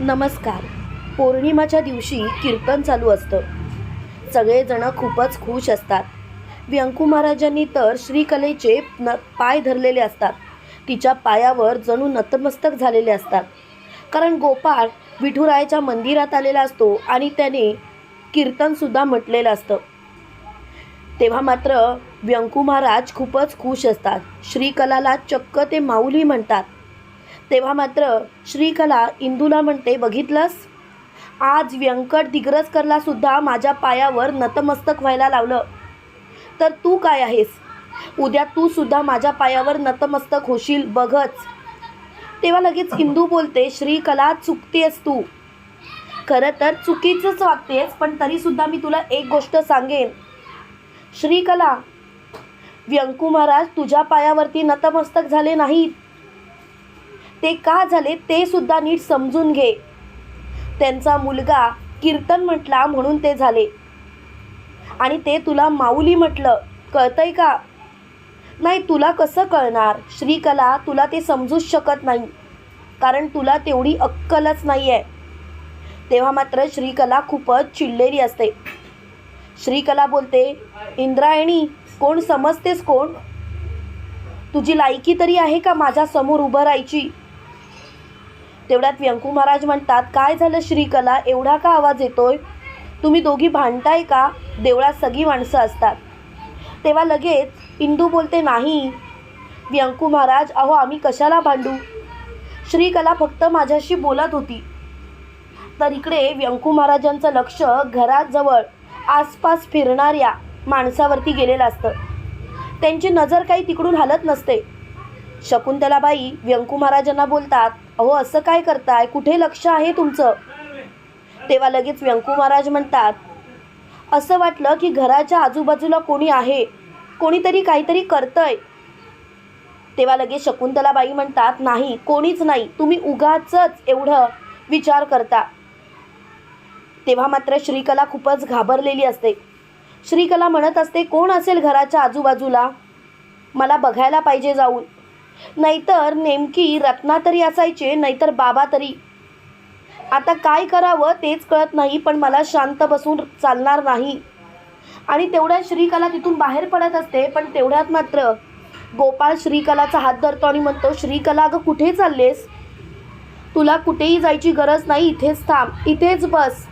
नमस्कार. पौर्णिमाच्या दिवशी कीर्तन चालू असतं. सगळेजणं खूपच खुश असतात. व्यंकू महाराजांनी तर श्रीकलेचे न पाय धरलेले असतात. तिच्या पायावर जणू नतमस्तक झालेले असतात. कारण गोपाळ विठुरायाच्या मंदिरात आलेला असतो आणि त्याने कीर्तनसुद्धा म्हटलेलं असतं. तेव्हा मात्र व्यंकू महाराज खूपच खुश असतात. श्रीकलाला चक्क ते माऊली म्हणतात. तेव्हा मात्र श्रीकला इंदूला म्हणते बघितलंस? आज व्यंकट दिग्रजकरला सुद्धा माझ्या पायावर नतमस्तक व्हायला लावलं. तर तू काय आहेस? उद्या तू सुद्धा माझ्या पायावर नतमस्तक होशील बघच. तेव्हा लगेच इंदू बोलते श्रीकला चुकतेस तू. खरं तर चुकीचंच वागतेस पण तरीसुद्धा मी तुला एक गोष्ट सांगेन. श्रीकला व्यंकू महाराज तुझ्या पायावरती नतमस्तक झाले नाहीत. ते का झाले ते सुद्धा नीट समजून घे. त्यांचा मुलगा कीर्तन म्हटला म्हणून ते झाले. आणि ते तुला माऊली म्हटलं. कळतंय का? नाही तुला कसं कळणार? श्रीकला तुला ते समजूच शकत नाही. कारण तुला तेवढी अक्कलच नाही आहे तेव्हा मात्र श्रीकला खूपच चिडलेली असते. श्रीकला बोलते इंद्रायणी कोण समजतेस कोण? तुझी लायकी तरी आहे का माझ्यासमोर उभं राहायची? तेवढ्यात व्यंकू महाराज म्हणतात काय झालं श्रीकला? एवढा का आवाज येतोय? तुम्ही दोघी भांडताय का? देवळात सगळी माणसं असतात. तेव्हा लगेच इंदू बोलते नाही. व्यंकू महाराज अहो आम्ही कशाला भांडू? श्रीकला फक्त माझ्याशी बोलत होती. तर इकडे व्यंकू महाराजांचं लक्ष घराजवळ आसपास फिरणाऱ्या माणसावरती गेलेलं असतं. त्यांची नजर काही तिकडून हलत नसते. शकुंतलाबाई व्यंकू महाराजांना बोलतात अहो असं काय करताय? कुठे लक्ष आहे तुमचं? तेव्हा लगेच व्यंकू महाराज म्हणतात असं वाटलं की घराच्या आजूबाजूला कोणी आहे? कोणीतरी काहीतरी करतंय. तेव्हा लगेच शकुंतलाबाई म्हणतात नाही कोणीच नाही. तुम्ही उगाच एवढं विचार करता. तेव्हा मात्र श्रीकला खूपच घाबरलेली असते. श्रीकला म्हणत असते कोण असेल घराच्या आजूबाजूला? मला बघायला पाहिजे जाऊन. नाहीतर नेमकी रत्ना तरी असायचे नाहीतर बाबा तरी. आता काय करावं तेच कळत नाही पण मला शांत बसून चालणार नाही. आणि तेवढ्या श्रीकला तिथून बाहेर पडत असते पण तेवढ्यात मात्र गोपाळ श्रीकलाचा हात धरतो आणि म्हणतो श्रीकला अगं कुठे चाललेस? तुला कुठेही जायची गरज नाही इथेच थांब इथेच बस.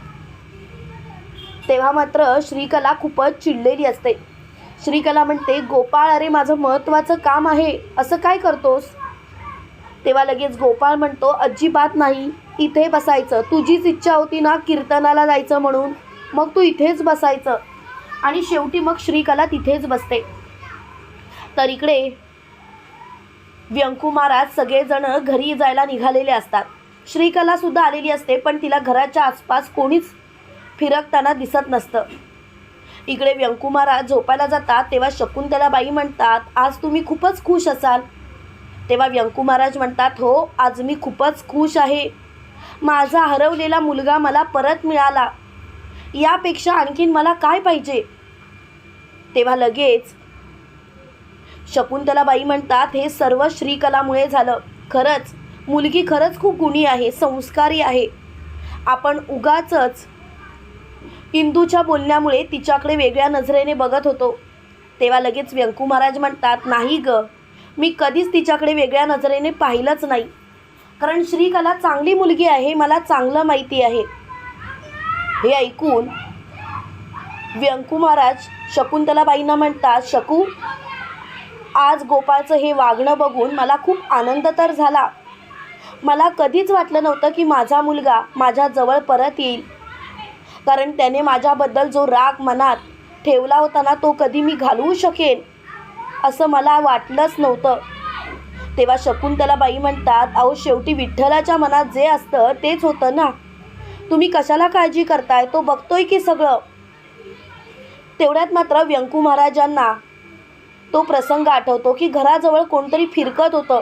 तेव्हा मात्र श्रीकला खूपच चिडलेली असते. श्रीकला म्हणते गोपाळ अरे माझं महत्त्वाचं काम आहे. असं काय करतोस? तेव्हा लगेच गोपाळ म्हणतो अजिबात नाही. इथे बसायचं. तुझीच इच्छा होती ना कीर्तनाला जायचं म्हणून. मग तू इथेच बसायचं. आणि शेवटी मग श्रीकला तिथेच बसते. तर इकडे व्यंकू महाराज सगळेजण घरी जायला निघालेले असतात. श्रीकला सुद्धा आलेली असते पण तिला घराच्या आसपास कोणीच फिरकताना दिसत नसतं. इकडे व्यंकू महाराज झोपायला जातात तेव्हा शकुंतलाबाई म्हणतात आज तुम्ही खूपच खुश असाल. तेव्हा व्यंकू महाराज म्हणतात हो आज मी खूपच खुश आहे. माझा हरवलेला मुलगा मला परत मिळाला. यापेक्षा आणखीन मला काय पाहिजे? तेव्हा लगेच शकुंतलाबाई म्हणतात हे सर्व श्रीकलामुळे झालं. खरंच मुलगी खरंच खूप गुणी आहे संस्कारी आहे. आपण उगाचच इंदूच्या बोलण्यामुळे तिच्याकडे वेगळ्या नजरेने बघत होतो. तेव्हा लगेच व्यंकू महाराज म्हणतात नाही ग मी कधीच तिच्याकडे वेगळ्या नजरेने पाहिलंच नाही. कारण श्रीकला चांगली मुलगी आहे मला चांगलं माहिती आहे. हे ऐकून व्यंकू महाराज शकुंतलाबाईंना म्हणतात शकू आज गोपाळचं हे वागणं बघून मला खूप आनंद तर झाला. मला कधीच वाटलं नव्हतं की माझा मुलगा माझ्याजवळ परत येईल. कारण त्याने माझ्याबद्दल जो राग मनात ठेवला होता ना तो कधी मी घालवू शकेन असं मला वाटलंच नव्हतं. तेव्हा शकुंतलाबाई म्हणतात अहो शेवटी विठ्ठलाच्या मनात जे असतं तेच होतं ना. तुम्ही कशाला काळजी करताय? तो बघतोय की सगळं. तेवढ्यात मात्र व्यंकू महाराजांना तो प्रसंग आठवतो की घराजवळ कोणतरी फिरकत होतं.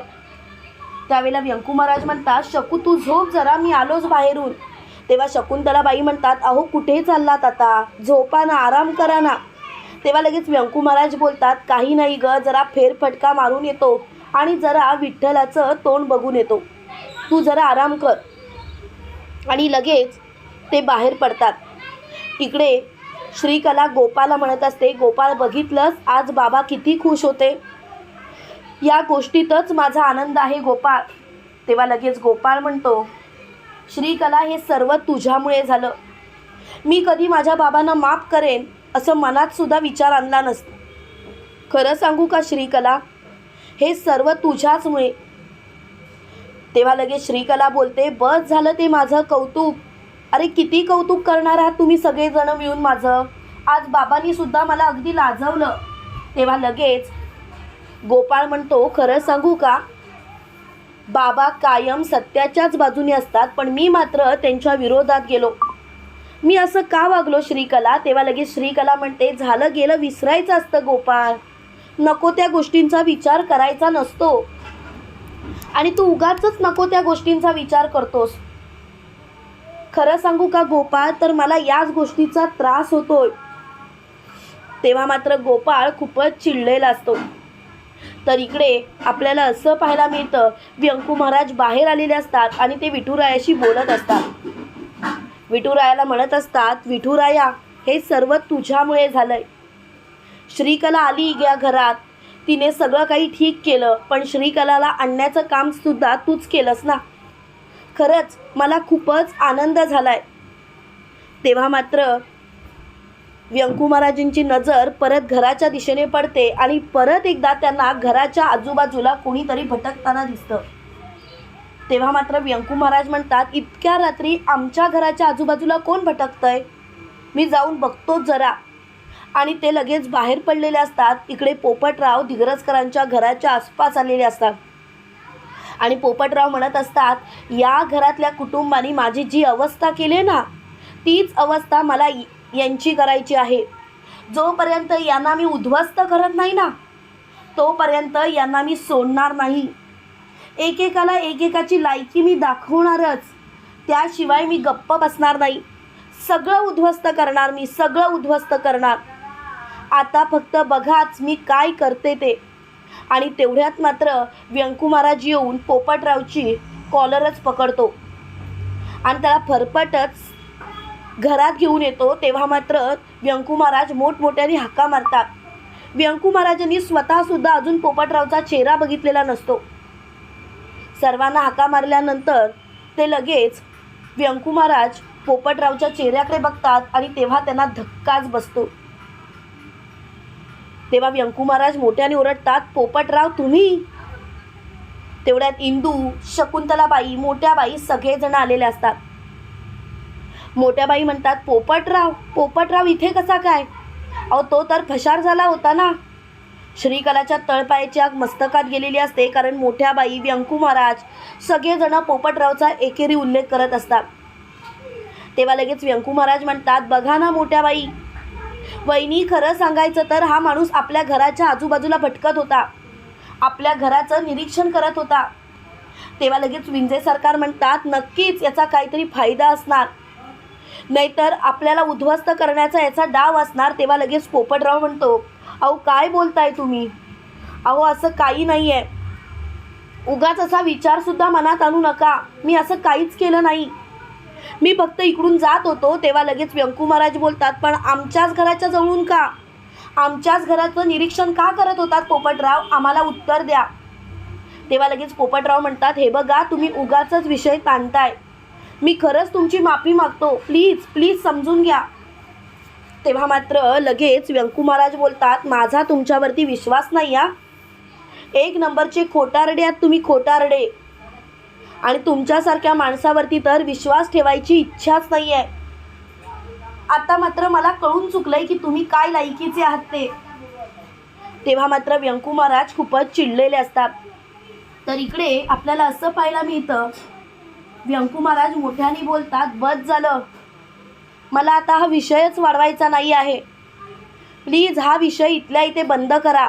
त्यावेळेला व्यंकू महाराज म्हणतात शकू तू झोप जरा मी आलोच बाहेरून. तेव्हा शकुंतलाबाई म्हणतात अहो कुठे चाललात आता? झोपा ना आराम करा ना. तेव्हा लगेच व्यंकू महाराज बोलतात काही नाही ग जरा फेरफटका मारून येतो आणि जरा विठ्ठलाचं तोंड बघून येतो. तू जरा आराम कर. आणि लगेच ते बाहेर पडतात. इकडे श्रीकला गोपाला म्हणत असते गोपाळ बघितलंस? आज बाबा किती खुश होते. या गोष्टीतच माझा आनंद आहे गोपाळ तेव्हा लगेच गोपाळ म्हणतो श्रीकला हे सर्व तुझ्यामुळे झालं. मी कधी माझ्या बाबांना माफ करेन असं मनात सुद्धा विचार आणला नसतो. खरं सांगू का श्रीकला? हे सर्व तुझ्याचमुळे. तेव्हा लगेच श्रीकला बोलते बस झालं ते माझं कौतुक. अरे किती कौतुक करणार आहात तुम्ही सगळेजण मिळून माझं? आज बाबांनी सुद्धा मला अगदी लाजवलं. तेव्हा लगेच गोपाळ म्हणतो खरं सांगू का? बाबा कायम सत्याच्याच बाजूने असतात पण मी मात्र त्यांच्या विरोधात गेलो. मी असं का वागलो श्रीकला? तेव्हा लगेच श्रीकला म्हणते झालं गेलं विसरायचं असतं गोपाळ. नको त्या गोष्टींचा विचार करायचा नसतो. आणि तू उगाच नको त्या गोष्टींचा विचार करतोस. खरं सांगू का गोपाळ? तर मला याच गोष्टीचा त्रास होतोय. तेव्हा मात्र गोपाळ खूपच चिडलेला असतो. तर इकडे आपल्याला असं पाहायला मिळतं व्यंकू महाराज बाहेर आलेले असतात आणि ते विठुरायाशी बोलत असतात. विठुरायाला म्हणत असतात विठुराया हे सर्व तुझ्यामुळे झालंय. श्रीकला आली या घरात. तिने सगळं काही ठीक केलं पण श्रीकलाला आणण्याचं काम सुद्धा तूच केलंस ना. खरंच मला खूपच आनंद झालाय. तेव्हा मात्र व्यंकू महाराजांची नजर परत घराच्या दिशेने पडते आणि परत एकदा त्यांना घराच्या आजूबाजूला कोणीतरी भटकताना दिसतं. तेव्हा मात्र व्यंकू महाराज म्हणतात इतक्या रात्री आमच्या घराच्या आजूबाजूला कोण भटकतंय? मी जाऊन बघतो जरा. आणि ते लगेच बाहेर पडलेले असतात. इकडे पोपटराव दिग्रजकरांच्या घराच्या आसपास आलेले असतात. आणि पोपटराव म्हणत असतात या घरातल्या कुटुंबानी माझी जी अवस्था केली ना तीच अवस्था मला यांची करायची आहे. जोपर्यंत यांना मी उद्ध्वस्त करत नाही ना तोपर्यंत यांना मी सोडणार नाही. एकेकाला एकेकाची लायकी मी दाखवणारच त्याशिवाय मी गप्प बसणार नाही. सगळं उद्ध्वस्त करणार मी सगळं उद्ध्वस्त करणार. आता फक्त बघाच मी काय करते ते. आणि तेवढ्यात मात्र व्यंकू महाराज येऊन पोपटरावची कॉलरच पकडतो. आणि त्याला फरफटच घरात घेऊन येतो तेव्हा मात्र व्यंकू महाराज मोठमोठ्याने हाका मारतात. व्यंकू महाराजांनी स्वतःसुद्धा अजून पोपटरावचा चेहरा बघितलेला नसतो. सर्वांना हाका मारल्यानंतर ते लगेच व्यंकू महाराज पोपटरावच्या चेहऱ्याकडे बघतात आणि तेव्हा त्यांना धक्काच बसतो. तेव्हा व्यंकू महाराज मोठ्याने ओरडतात पोपटराव तुम्ही? तेवढ्यात इंदू शकुंतलाबाई मोठ्याबाई सगळेजण आलेले असतात. मोठ्याबाई म्हणतात पोपटराव पोपटराव इथे कसा काय? अहो तो तर फशार झाला होता ना. श्रीकलाच्या तळपायाची आग मस्तकात गेलेली असते कारण मोठ्या बाई व्यंकू महाराज सगळेजण पोपटरावचा एकेरी उल्लेख करत असतात. तेव्हा लगेच व्यंकू महाराज म्हणतात बघा ना मोठ्या बाई वहिनी खरं सांगायचं तर हा माणूस आपल्या घराच्या आजूबाजूला भटकत होता. आपल्या घराचं निरीक्षण करत होता. तेव्हा लगेच विंजे सरकार म्हणतात नक्कीच याचा काहीतरी फायदा असणार. नाहीतर आपल्याला उद्ध्वस्त करण्याचा याचा डाव असणार तेव्हा लगेच पोपटराव म्हणतो अहो काय बोलताय तुम्ही? अहो असं काही नाही आहे उगाच असा विचारसुद्धा मनात आणू नका. मी असं काहीच केलं नाही. मी फक्त इकडून जात होतो तेव्हा लगेच व्यंकू महाराज बोलतात पण आमच्याच घराच्या जवळून का? आमच्याच घराचं निरीक्षण का करत होतात पोपटराव आम्हाला उत्तर द्या. तेव्हा लगेच पोपटराव म्हणतात हे बघा तुम्ही उगाचाच विषय ताणताय. मी खरंच तुमची माफी मागतो. प्लीज प्लीज समजून घ्या. तेव्हा मात्र लगेच व्यंकू महाराज बोलतात माझा तुमच्यावरती विश्वास नाही हा. एक नंबरचे खोटारडे आहात तुम्ही खोटारडे. आणि तुमच्यासारख्या माणसावरती तर विश्वास ठेवायची इच्छाच नाही आहे आता मात्र मला कळून चुकलंय की तुम्ही काय लायकीचे आहात ते. तेव्हा मात्र व्यंकू महाराज खूपच चिडलेले असतात. तर इकडे आपल्याला असं पाहायला मिळतं व्यंकू महाराज मोठ्याने बोलतात बस झालं. मला आता हा विषयच वाढवायचा नाही आहे. प्लीज हा विषय इथल्या इथे बंद करा.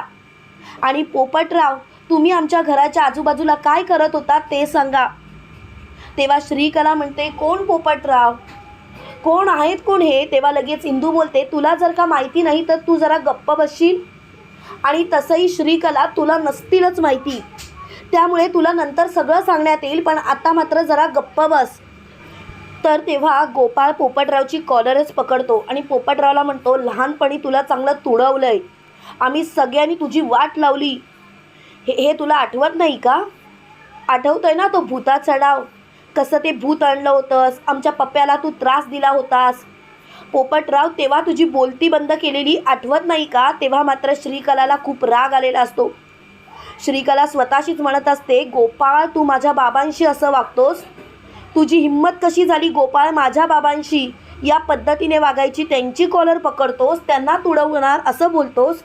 आणि पोपटराव तुम्ही आमच्या घराच्या आजूबाजूला काय करत होता ते सांगा. तेव्हा श्रीकला म्हणते कोण पोपटराव? कोण आहेत कोण हे? तेव्हा लगेच इंदू बोलते तुला जर का माहिती नाही तर तू जरा गप्प बसशील. आणि तसंही श्रीकला तुला नसतीलच माहिती. त्यामुळे तुला नंतर सगळं सांगण्यात येईल पण आता मात्र जरा गप्प बस. तर तेव्हा गोपाळ पोपटरावची कॉलरच पकडतो आणि पोपटरावला म्हणतो लहानपणी तुला चांगलं तुडवलंय. आम्ही सगळ्यांनी तुझी वाट लावली. हे हे तुला आठवत नाही का? आठवतोय ना तो भूताचा डाव कसं ते भूत आणलं होतंस? आमच्या पप्प्याला तू त्रास दिला होतास. पोपटराव तेव्हा तुझी बोलती बंद केलेली आठवत नाही का? तेव्हा मात्र श्रीकलाला खूप राग आलेला असतो. श्रीकला स्वतःशीच म्हणत असते गोपाळ तू माझ्या बाबांशी असं वागतोस? तुझी हिंमत कशी झाली गोपाळ माझ्या बाबांशी? या पद्धतीने वागायची त्यांची कॉलर पकडतोस? त्यांना तुडवणार असं बोलतोस?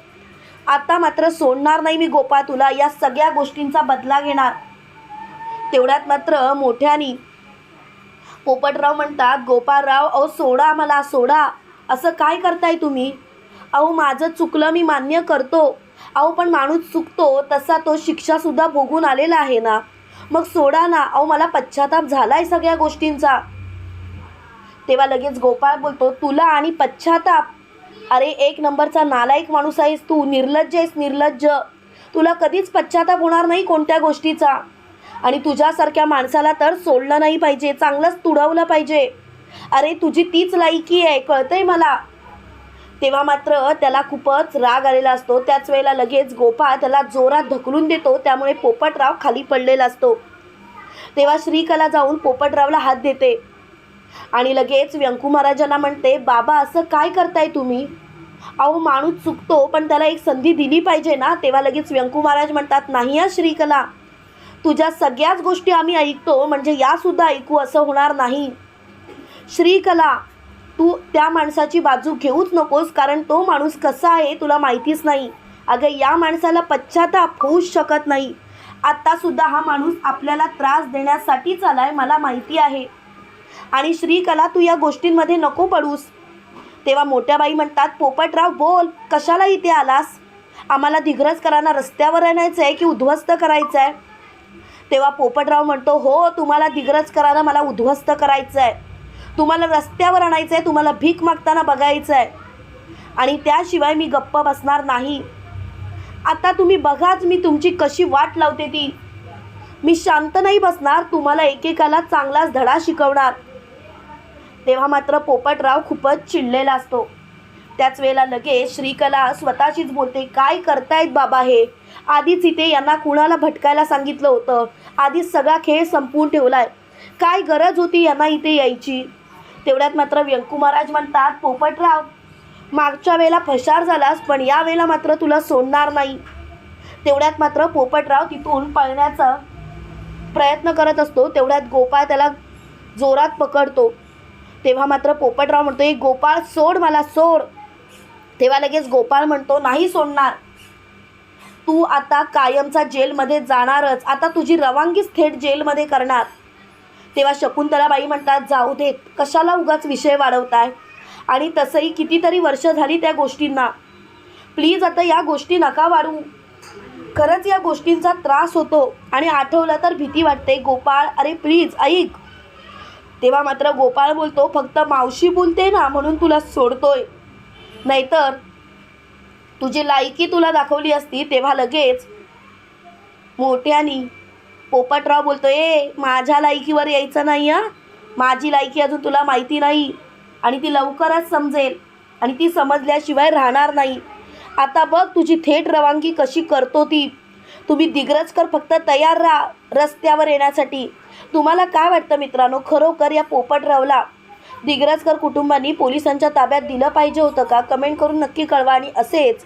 आता मात्र सोडणार नाही मी गोपाळ तुला या सगळ्या गोष्टींचा बदला घेणार. तेवढ्यात मात्र मोठ्यानी पोपटराव म्हणतात गोपाळराव अहो सोडा मला सोडा. असं काय करताय तुम्ही? अहो माझं चुकलं मी मान्य करतो. अहो पण माणूस चुकतो तसा तो शिक्षासुद्धा भोगून आलेला आहे ना. मग सोडा ना. अहो मला पश्चाताप झाला आहे सगळ्या गोष्टींचा. तेव्हा लगेच गोपाळ बोलतो तुला आणि पश्चाताप. अरे एक नंबरचा नालायक माणूस आहेस तू. निर्लज्ज आहेस निर्लज्ज. तुला कधीच पश्चाताप होणार नाही कोणत्या गोष्टीचा. आणि तुझ्यासारख्या माणसाला तर सोडलं नाही पाहिजे. चांगलंच तुडवलं पाहिजे. अरे तुझी तीच लायकी आहे. कळतंय मला. तेव्हा मात्र त्याला खूपच राग आलेला असतो. त्याच वेळेला लगेच गोपाळ त्याला जोरात ढकलून देतो. त्यामुळे पोपटराव खाली पडलेला असतो. तेव्हा श्रीकला जाऊन पोपटरावला हात देते. आणि लगेच व्यंकू महाराजांना म्हणते बाबा असं काय करताय तुम्ही? अहो माणूस चुकतो पण त्याला एक संधी दिली पाहिजे ना. तेव्हा लगेच व्यंकू महाराज म्हणतात नाही हा श्रीकला. तुझ्या सगळ्याच गोष्टी आम्ही ऐकतो. म्हणजे यासुद्धा ऐकू असं होणार नाही. श्रीकला तू त्या माणसाची बाजू घेऊच नकोस कारण तो माणूस कसा आहे तुला माहितीच नाही. अगं या माणसाला पश्चाताप होऊच शकत नाही. आत्तासुद्धा हा माणूस आपल्याला त्रास देण्यासाठीच आला आहे मला माहिती आहे. आणि श्रीकला तू या गोष्टींमध्ये नको पडूस. तेव्हा मोठ्या बाई म्हणतात पोपटराव बोल कशाला इथे आलास? आम्हाला दिग्रजकरांना रस्त्यावर आणायचं आहे की उद्ध्वस्त करायचं आहे तेव्हा पोपटराव म्हणतो हो तुम्हाला दिग्रजकरांना मला उद्ध्वस्त करायचं आहे तुम्हाला रस्त्यावर आणायचं आहे तुम्हाला भीक मागताना बघायचं आहे आणि त्याशिवाय मी गप्प बसणार नाही. आता तुम्ही बघाच मी तुमची कशी वाट लावते ती. मी शांत नाही बसणार तुम्हाला एकेकाला चांगलाच धडा शिकवणार. तेव्हा मात्र पोपटराव खूपच चिडलेला असतो. त्याच वेळेला लगेच श्रीकला स्वतःशीच बोलते काय करतायत बाबा हे? आधीच इथे यांना कुणाला भटकायला सांगितलं होतं. आधीच सगळा खेळ संपवून ठेवला आहे काय गरज होती यांना इथे यायची? तेवढ्यात मात्र व्यंकू महाराज म्हणतात पोपटराव मागच्या वेळेला फशार झालास पण या वेळेला मात्र तुला सोडणार नाही. तेवढ्यात मात्र पोपटराव तिथून पळण्याचा प्रयत्न करत असतो. तेवढ्यात गोपाळ त्याला जोरात पकडतो. तेव्हा मात्र पोपटराव म्हणतो हे गोपाळ सोड मला सोड. तेव्हा लगेच गोपाळ म्हणतो नाही सोडणार. तू आता कायमचा जेलमध्ये जाणारच. आता तुझी रवानगीच थेट जेलमध्ये करणार. तेव्हा शकुंतलाबाई म्हणतात जाऊ देत कशाला उगाच विषय वाढवताय? आणि तसंही कितीतरी वर्ष झाली त्या गोष्टींना. प्लीज आता या गोष्टी नका वाढू खरंच या गोष्टींचा त्रास होतो आणि आठवलं तर भीती वाटते. गोपाळ अरे प्लीज ऐक. तेव्हा मात्र गोपाळ बोलतो फक्त मावशी बोलते ना म्हणून तुला सोडतोय. नाहीतर तुझी लायकी तुला दाखवली असती तेव्हा लगेच मोठ्यानी पोपटराव बोलतो ए माझ्या लायकीवर यायचं नाही हां? माझी लायकी अजून तुला माहिती नाही. आणि ती लवकरच समजेल आणि ती समजल्याशिवाय राहणार नाही. आता बघ तुझी थेट रवानगी कशी करतो ती. तुम्ही दिग्रजकर फक्त तयार राहा रस्त्यावर येण्यासाठी. तुम्हाला काय वाटतं मित्रांनो खरोखर या पोपटरावला दिग्रजकर कुटुंबांनी पोलिसांच्या ताब्यात दिलं पाहिजे होतं का? कमेंट करून नक्की कळवा आणि असेच